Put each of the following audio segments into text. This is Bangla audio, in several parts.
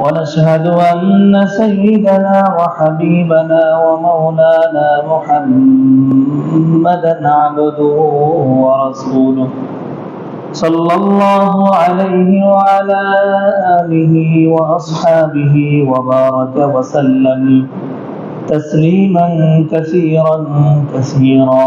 ونشهد أن سيدنا وحبيبنا ومولانا محمدا عبده ورسوله. صلى الله عليه وعلى آله وأصحابه وبارك وسلم تسليما كثيرا كثيرا.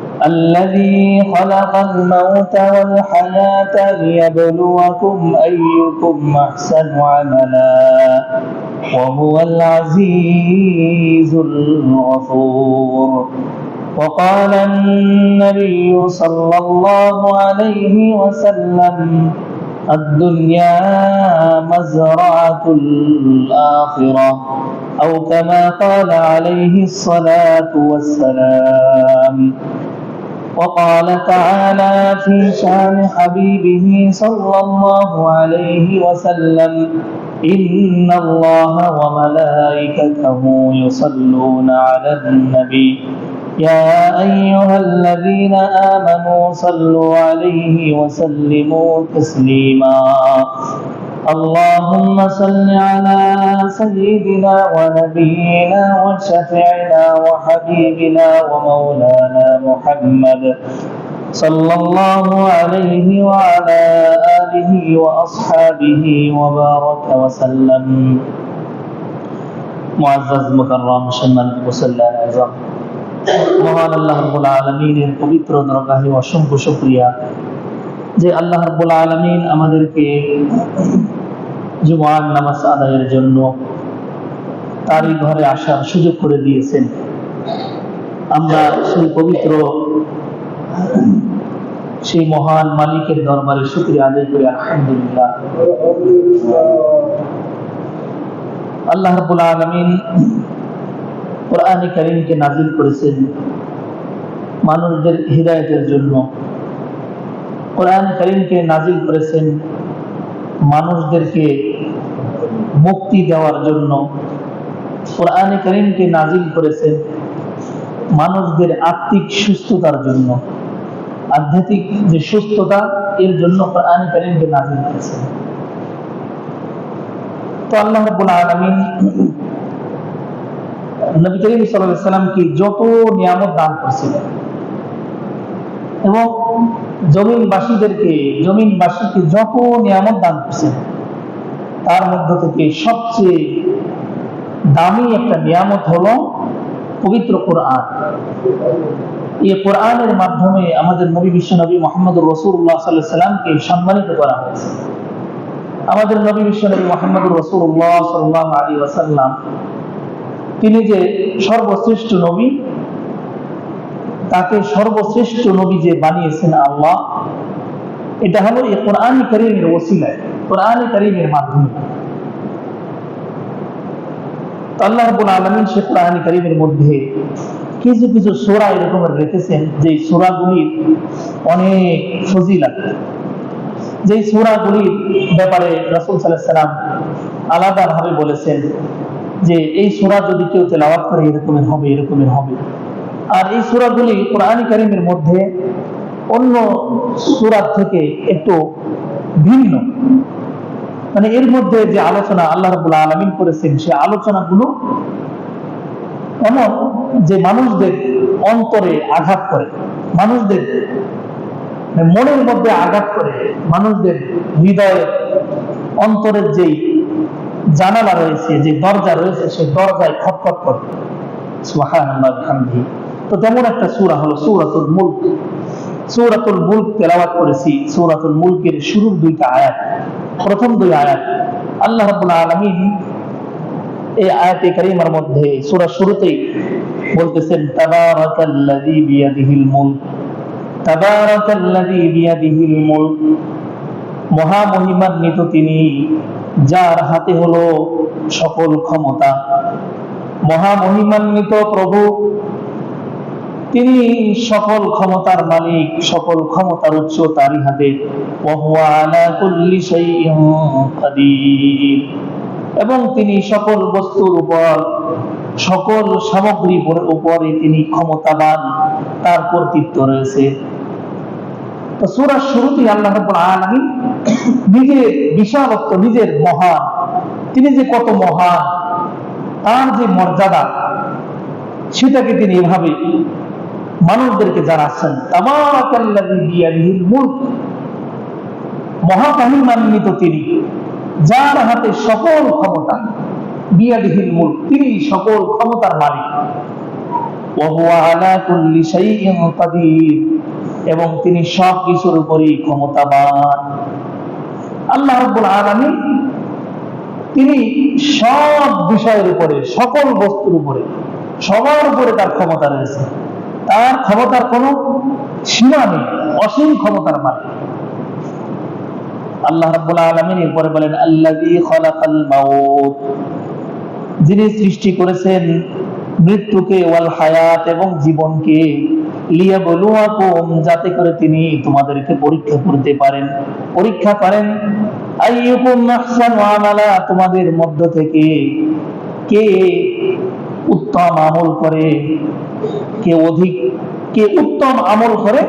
الذي خلق الموت والحياة ليبلوكم أيكم أحسن عملا وهو العزيز الغفور. وقال النبي صلى الله عليه وسلم الدنيا مزرعة الآخرة أو كما قال عليه الصلاة والسلام وقال تعالى في شان حبيبه صلى الله عليه وسلم إن الله وملائكته يصلون على النبي. يا أيها الذين آمنوا صلوا عليه وسلموا تسليما. اللهم صل على سيدنا ونبينا وشفيعنا وحبيبنا ومولانا محمد صلى الله عليه وعلى آله وأصحابه وبارك وسلم معزز مكرم সম্মান মুসল্লা আজম মহান আল্লাহ রাব্বুল আলামিনের পবিত্র দরগাহে অসংখ্য শুকরিয়া যে আল্লাহ রাব্বুল আলামিন আমাদেরকে জুমার নামাজ আদায়ের জন্য তারই ঘরে আসার সুযোগ করে দিয়েছেন। আমরা সেই পবিত্র সেই মহান মালিকের দরবারে শুক্রিয়া আদায় করি, আলহামদুলিল্লাহ। আল্লাহ রাব্বুল আলামিন কোরআনে কারীমকে নাজিল করেছেন মানুষদের হৃদায়তের জন্য। কোরআন করিমকে নাজিল করেছেন মানুষদেরকে মুক্তি দেওয়ার জন্য। কোরআনে করিমকে নাজিল করেছেন মানুষদের আত্মিক সুস্থতার জন্য। আধ্যাত্মিক যে সুস্থতা, এর জন্য কোরআন করিমকে নাজিল করেছেন। তো আল্লাহ রাব্বুল আলামিন নবী করিম সাল্লাল্লাহু আলাইহি সাল্লামকে যত নিয়ামত দান করেছিলেন এবং জমিনবাসীদেরকে, জমিনবাসীকে যত নিয়ামত দান করছেন, তার মধ্য থেকে সবচেয়ে দামি একটা নিয়ামত হলো পবিত্র কোরআন। এই কোরআনের মাধ্যমে আমাদের নবী বিশ্ব নবী মোহাম্মদ রসুল্লাহ সাল্লাহ সাল্লামকে সম্মানিত করা হয়েছে। আমাদের নবী বিশ্ব নবী মোহাম্মদ রসুল্লাহ সাল্লাহ আলী ওয়াসাল্লাম, তিনি যে সর্বশ্রেষ্ঠ নবী তাকে সর্বশ্রেষ্ঠ নবী যে বানিয়েছেন আল্লাহ, এটা হলো এই কোরআন করিমের ওসিলায়, কোরআন করিমের মাধ্যমে। আল্লাহ রাব্বুল আলামিন সে কোরআন করিমের মধ্যে কিছু কিছু সূরা এরকমের রেখেছেন যে সূরাগুলির অনেক ফজিলত। যে সূরাগুলির ব্যাপারে রাসূল আলাইহি সাল্লাম আলাদাভাবে বলেছেন যে, এই সোরা যদি কেউ তেলাওয়াত করে, এরকমের হবে এরকমের হবে। আর এই সুরাগুলি কোরআন করিমের মধ্যে অন্য সুরাত থেকে একটু ভিন্ন। মানে এর মধ্যে যে আলোচনা আল্লাহ রবুল্লাহ আলমিন করেছেন, সে আলোচনাগুলো এমন যে মানুষদের অন্তরে আঘাত করে, মানুষদের মানে মনের মধ্যে আঘাত করে, মানুষদের হৃদয়ের অন্তরের যেই জানালা রয়েছে, যে দরজা রয়েছে সেই দরজায় খটখট করে। সুহান তো তেমন একটা সুরা হলো সূরাতুল মুলক। সূরাতুল মুলক তেলাওয়াত করেছি, সূরাতুল মুলকের শুরুর দুইটা আয়াত, প্রথম দুই আয়াত। আল্লাহ রাব্বুল আলামিন এই আয়াতে কারিমার মধ্যে সূরা শুরুতেই বলতেছেন, তাবারাকাল্লাযী বিয়াদিহিল মুলক, তাবারাকাল্লাযী বিয়াদিহিল মুলক। মহা তিনি, যার হাতে হলো সকল ক্ষমতা। মহা মহিমান্বিত প্রভু তিনি সকল ক্ষমতার মালিক, সকল ক্ষমতার উৎস তারই হাতে। এবং তিনি সকল বস্তুর উপর, সকল সামগ্রীর উপরে তিনি ক্ষমতাবান, তার কর্তৃত্ব রয়েছে। সূরার শুরুতেই আল্লাহ রাব্বুল আলামিন নিজের বিশালত্ব, নিজের মহান, তিনি যে কত মহান, তার যে মর্যাদা, সেটাকে তিনি এভাবে মানুষদেরকে জানাচ্ছেন মহাকাহিমান্বিত তিনি, যার হাতে সকল ক্ষমতা, বিয়াদিহিল মুলক, তিনি সকল ক্ষমতার মালিক। এবং তিনি সব কিছুর উপরই ক্ষমতাবান। আল্লাহ রাব্বুল তিনি সব বিষয়ের উপরে, সকল বস্তুর উপরে, সবার উপরে তার ক্ষমতা রয়েছে। তার ক্ষমতার কোনো সীমা নেই, অসীম ক্ষমতার মালিক। আল্লাহ রাব্বুল আলামিন এরপরে বলেন, আল্লাযী যিনি সৃষ্টি করেছেন মৃত্যুকে, ওয়াল হায়াত এবং জীবনকে লিয়া লিয়াবলুয়াকুম, যাতে করে তিনি তোমাদেরকে পরীক্ষা করতে পারেন। পরীক্ষা করেন, আইয়ুকুম আহসানু আমালা। তোমাদের মধ্য থেকে কে উত্তম আমল করে, কে অধিক, কে উত্তম আমল করে,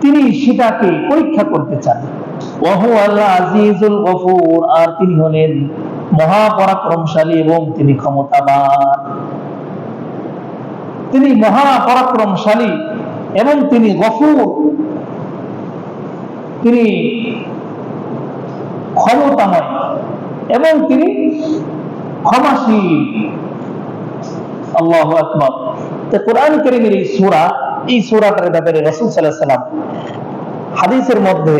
তিনি সেটাকে পরীক্ষা করতে চান। ওয়াহু আল্লাহ আজিজুল গফুর, আর তিনি হলেন মহাপরাক্রমশালী এবং তিনি ক্ষমতাবান। তিনি মহাপরাক্রমশালী এবং তিনি গফুর। তিনি ক্ষমতাময় এবং তিনি ক্ষমাশীল। আল্লাহ আকবর। তো কোরআন করিমের এই সুরা, এই সুরাটার ব্যাপারে রসুল সাল্লাহ সাল্লাম হাদিসের মধ্যে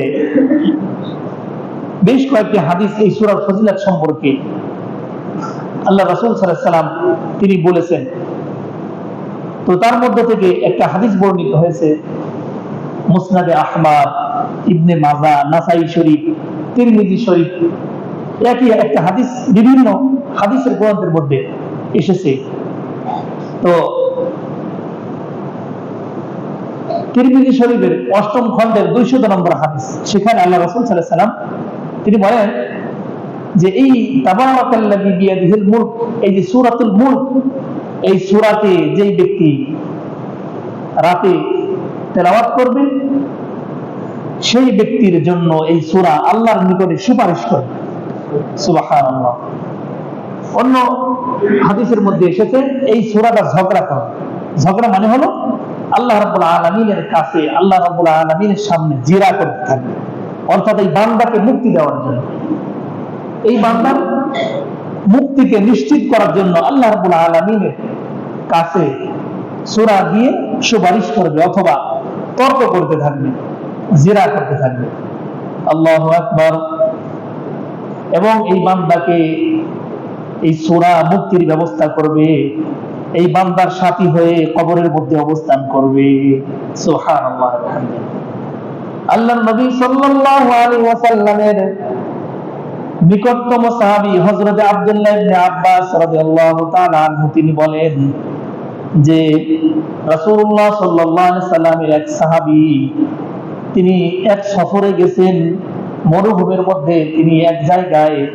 বেশ কয়েকটি হাদিস এই সুরার সম্পর্কে আল্লাহ রসুল সাল্লাহ সাল্লাম তিনি বলেছেন। তো তার মধ্যে থেকে একটা হাদিস বর্ণিত হয়েছে, মুসনাদে আহমাদ, ইবনে মাজা, নাসাই শরীফ, তিরমিজি শরীফ, একই একটা হাদিস বিভিন্ন হাদিসের গ্রন্থের মধ্যে এসেছে। তো তিরমিজি শরীফের অষ্টম খণ্ডের দুইশত নম্বর হাদিস, সেখানে আল্লাহ রসুল সাল্লাহ সাল্লাম তিনি বলেন যে এই বিয়াদিহিল মুলক, এই যে সূরাতুল মুলক, এই সূরাতে যেই ব্যক্তি রাতে তেলাওয়াত করবে, সেই ব্যক্তির জন্য এই সূরা আল্লাহর নিকটে সুপারিশ করে সুবহানাল্লাহ। অন্য হাদিসের মধ্যে এসেছে, এই সূরাটা ঝগড়া করে। ঝগড়া মানে হলো আল্লাহ রাব্বুল আলামিনের কাছে, আল্লাহ রাব্বুল আলামিনের সামনে জিরা করতে থাকবে। অর্থাৎ এই বান্দাকে মুক্তি দেওয়ার জন্য। এই বান্দার মুক্তিকে নিশ্চিত করার জন্য আল্লাহ রাব্বুল আলামিনের কাছে সূরা দিয়ে সুপারিশ করবে অথবা তর্ক করতে থাকবে, জিরা করতে থাকবে। আল্লাহু আকবার। এবং এই বান্দাকে এই সূরা মুক্তির ব্যবস্থা করবে, এই বান্দার সাথী হয়ে কবরের মধ্যে অবস্থান করবে। আল্লাহ নবী সাল্লাল্লাহু আলাইহি ওয়াসাল্লামের নিকটতম সাহাবী হযরত আব্দুল্লাহ ইবনে আব্বাস রাদিয়াল্লাহু তাআলা আনহু, তিনি বলেন যে, রাসূলুল্লাহ সাল্লাল্লাহু আলাইহি সাল্লামের এক সাহাবী, তিনি এক সফরে গেছেন, মরুভূমির মধ্যে তিনি এক জায়গায়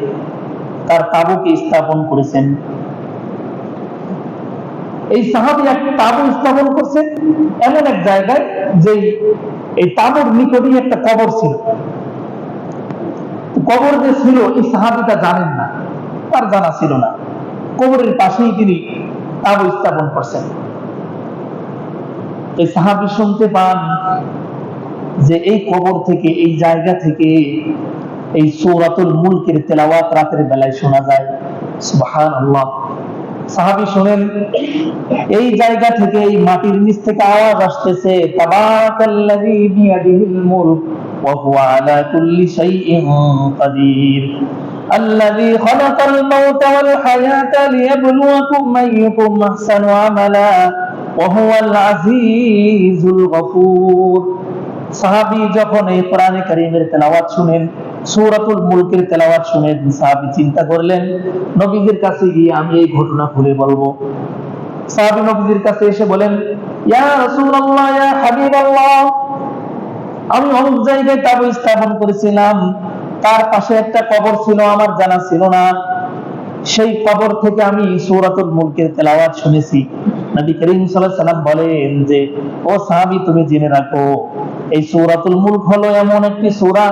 তার তাবুকে স্থাপন করেছেন। এই সাহাবি এক তাবু স্থাপন করছে এমন এক জায়গায় যে এই তাবুর নিকটেই একটা কবর ছিল। কবর যে ছিল, এই সাহাবিটা জানেন না, তার জানা ছিল না। কবরের পাশেই তিনি তাবু স্থাপন করছেন। এই সাহাবি শুনতে পান যে এই কবর থেকে, এই জায়গা থেকে এই সৌরাতুল মুলকের তেলাওয়াত রাতের বেলায় শোনা যায় সুবহান আল্লাহ সাহাবি শোনেন এই জায়গা থেকে এই মাটির নিচ থেকে আওয়াজ আসতেছে তাবারাকাল্লাযী বিয়াদিহিল মুলক ওয়া হুয়া আলা কুল্লি শাইইন কাদির الذي خلق الموت والحياة ليبلوكم أيكم أحسن عملا وهو العزيز الغفور সাহাবি যখন এই কোরআনে কারীমের তেলাওয়াত শুনেন সূরাতুল মুলকের তেলাওয়াত শুনে সাহাবী চিন্তা করলেন নবীদের কাছে গিয়ে আমি এই ঘটনা খুলে বলব। সাহাবী নবীজির কাছে এসে বলেন, ইয়া রাসূলুল্লাহ, ইয়া হাবিবাল্লাহ, আমি অমুক জায়গায় তাবু স্থাপন করেছিলাম, তার পাশে একটা কবর ছিল, আমার জানা ছিল না। সেই কবর থেকে আমি সূরাতুল মুলকের তেলাওয়াত শুনেছি। নবী করিম সাল্লাল্লাহু সাল্লাম বলেন যে, ও সাহাবী, তুমি জেনে রাখো, এই সৌরাতুল মুলক হলো এমন একটি সূরা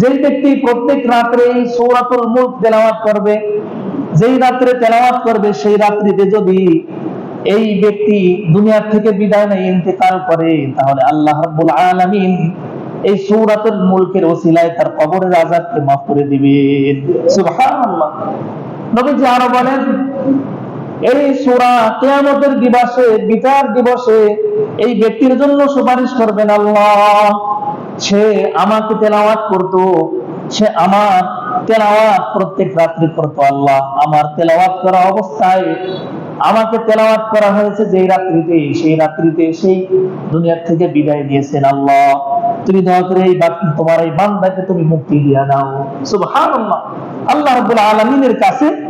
যেই ব্যক্তি প্রত্যেক রাত্রে সূরাতুল মুলক তেলাওয়াত করবে, যেই রাত্রে তেলাওয়াত করবে, সেই রাত্রিতে যদি এই ব্যক্তি দুনিয়ার থেকে বিদায় নেয়, ইন্তেকাল করে, তাহলে আল্লাহ রাব্বুল আলামিন এই সূরাতুল মুলকের ওসিলায় তার কবরের আযাবকে মাফ করে দিবেন। সুবহানাল্লাহ। নবীজি আরও বলেন, এই সূরা কিয়ামতের দিবসে, বিচার দিবসে এই ব্যক্তির জন্য সুপারিশ করবেন আল্লাহ। সে আমাকে তেলাওয়াত করত, সে আমার তেলাওয়াত প্রত্যেক রাত্রি করতো, আল্লাহ আমার তেলাওয়াত করা অবস্থায় আমাকে তেলাওয়াত করা হয়েছে যেই রাত্রিতে, সেই রাত্রিতে সেই দুনিয়ার থেকে বিদায় দিয়েছেন আল্লাহ। তুমি দয়া করে এই বাক- তোমার এই বান্দাকে তুমি মুক্তি দিয়ে দাও। সুবহানাল্লাহ। আল্লাহ রাব্বুল আলামিনের কাছে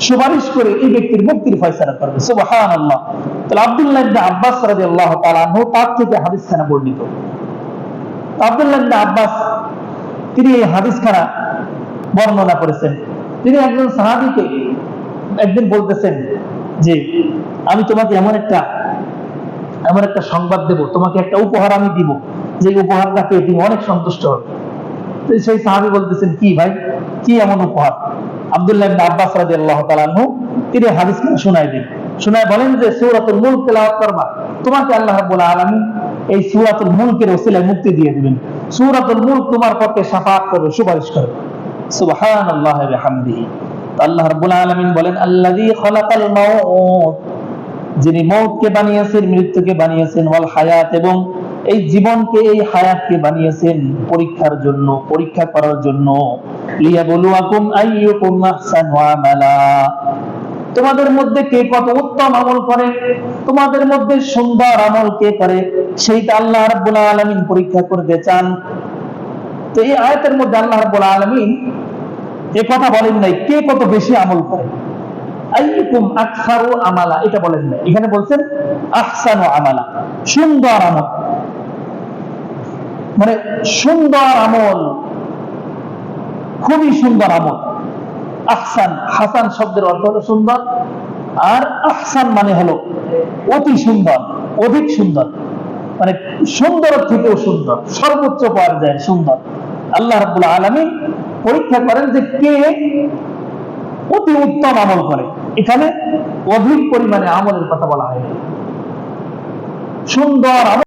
সুপারিশ করে এই ব্যক্তির মুক্তির ফয়সালা করবে। সুবহানাল্লাহ। তাহলে আব্দুল্লাহ ইবনে আব্বাস রাদিয়াল্লাহু তাআলা তার থেকে হাদিস খানা বর্ণিত। আব্বাস, তিনি এই হাদিস খানা বর্ণনা করেছেন। তিনি একজন সাহাবীকে একদিন বলতেছেন যে, আমি তোমাকে এমন একটা এমন একটা সংবাদ দেব, তোমাকে একটা উপহার আমি দিব, যে উপহারটা পেয়ে তুমি অনেক সন্তুষ্ট হবে। সেই সাহাবী বলতেছেন, কি ভাই, কি এমন উপহার? আব্দুল্লাহ আব্বাস রাদিয়াল্লাহু তাআলা আনহু তিনি হাদিস শোনায় দিন। শোনায় বলেন যে, সূরাতুল মুলক তেলাওয়াত করবা তোমাকে আল্লাহ রাব্বুল আলামিন এই সূরাতুল মুলকের ওসিলায় মুক্তি দিয়ে দিবেন। সূরাতুল মুলক তোমার পক্ষে শাফাআত করবে, সুপারিশ করবে। সুবহানাল্লাহ ওয়া বিহামদিহি। তো আল্লাহ রাব্বুল আলামিন বলেন, আল্লাযী খালাকাল মাউত যিনি বানিয়েছেন, মৃত্যুকে বানিয়েছেন, ওয়াল হায়াত, এবং এই জীবনকে, এই হায়াতকে বানিয়েছেন পরীক্ষার জন্য, পরীক্ষা করার জন্য। আইয়ুকুম আমালা। তোমাদের মধ্যে কে কত উত্তম আমল করে? তোমাদের মধ্যে সুন্দর আমল কে করে? সেইটা আল্লাহ রাব্বুল আলামিন পরীক্ষা করতে চান। তো এই আয়াতের মধ্যে আল্লাহ রাব্বুল আলামিন এ কথা বলেন নাই, কে কত বেশি আমল করে? আইয়ুকুম আকসারু আমালা, এটা বলেন না এখানে বলছেন, আহসানু আমালা, সুন্দর আমল। মানে সুন্দর আমল, খুবই সুন্দর আমল। আহসান, হাসান শব্দের অর্থ হলো সুন্দর, আর আহসান মানে হলো অতি সুন্দর, অধিক সুন্দর। মানে সুন্দর থেকেও সুন্দর, সর্বোচ্চ পর্যায়ে সুন্দর। আল্লাহ রাব্বুল আলমী পরীক্ষা করেন যে কে অতি উত্তম আমল করে। এখানে অধিক পরিমাণে আমলের কথা বলা হয় সুন্দর